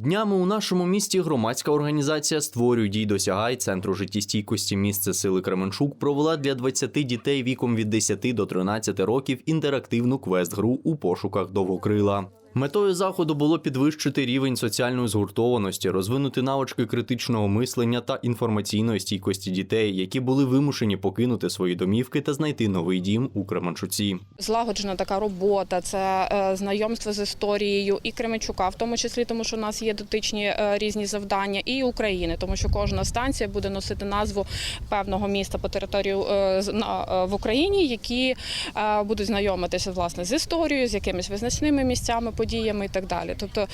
Днями у нашому місті громадська організація «Створюй дій досягай центру життєстійкості місце сили Кременчук провела для 20 дітей віком від 10 до 13 років інтерактивну квест-гру у пошуках довгокрила. Метою заходу було підвищити рівень соціальної згуртованості, розвинути навички критичного мислення та інформаційної стійкості дітей, які були вимушені покинути свої домівки та знайти новий дім у Кременчуці. Злагоджена така робота, це е, знайомство з історією і Кременчука, в тому числі тому, що у нас є дотичні е, різні завдання, і України, тому що кожна станція буде носити назву певного міста по території е, в Україні, які будуть знайомитися власне з історією, з якимись визначними місцями, подіями і так далі. Тобто.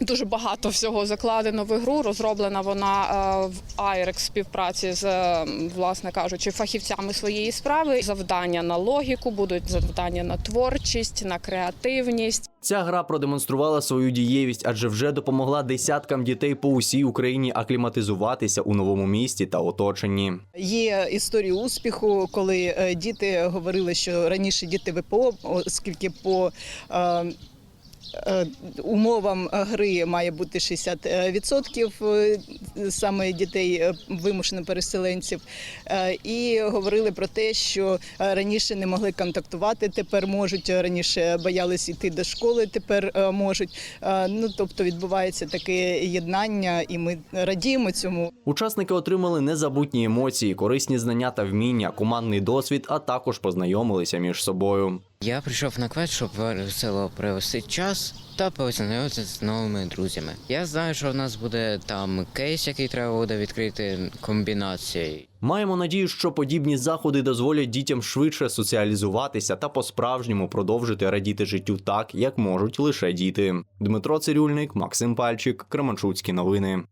Ем, Дуже багато всього закладено в ігру. Розроблена вона е, в IREX в співпраці з е, власне кажучи фахівцями своєї справи. Завдання на логіку, будуть завдання на творчість, на креативність. Ця гра продемонструвала свою дієвість, адже вже допомогла десяткам дітей по усій Україні акліматизуватися у новому місті та оточенні. Є історії успіху, коли е, діти говорили, що раніше діти ВПО, оскільки по е, е, умовам гри має бути 60% е, саме дітей е, вимушено переселенців, Е, і говорили про те, що е, раніше не могли контактувати, тепер можуть раніше боялись йти до школи, тепер е, можуть. Е, Ну тобто відбувається таке єднання, і ми радіємо цьому. Учасники отримали незабутні емоції, корисні знання та вміння, командний досвід, а також познайомилися між собою. Я прийшов на квест, щоб весело провести час та познайомитися з новими друзями. Я знаю, що в нас буде там кейс, який треба буде відкрити комбінації. Маємо надію, що подібні заходи дозволять дітям швидше соціалізуватися та по-справжньому продовжити радіти життю так, як можуть лише діти. Дмитро Цирюльник, Максим Пальчик, Кременчуцькі новини.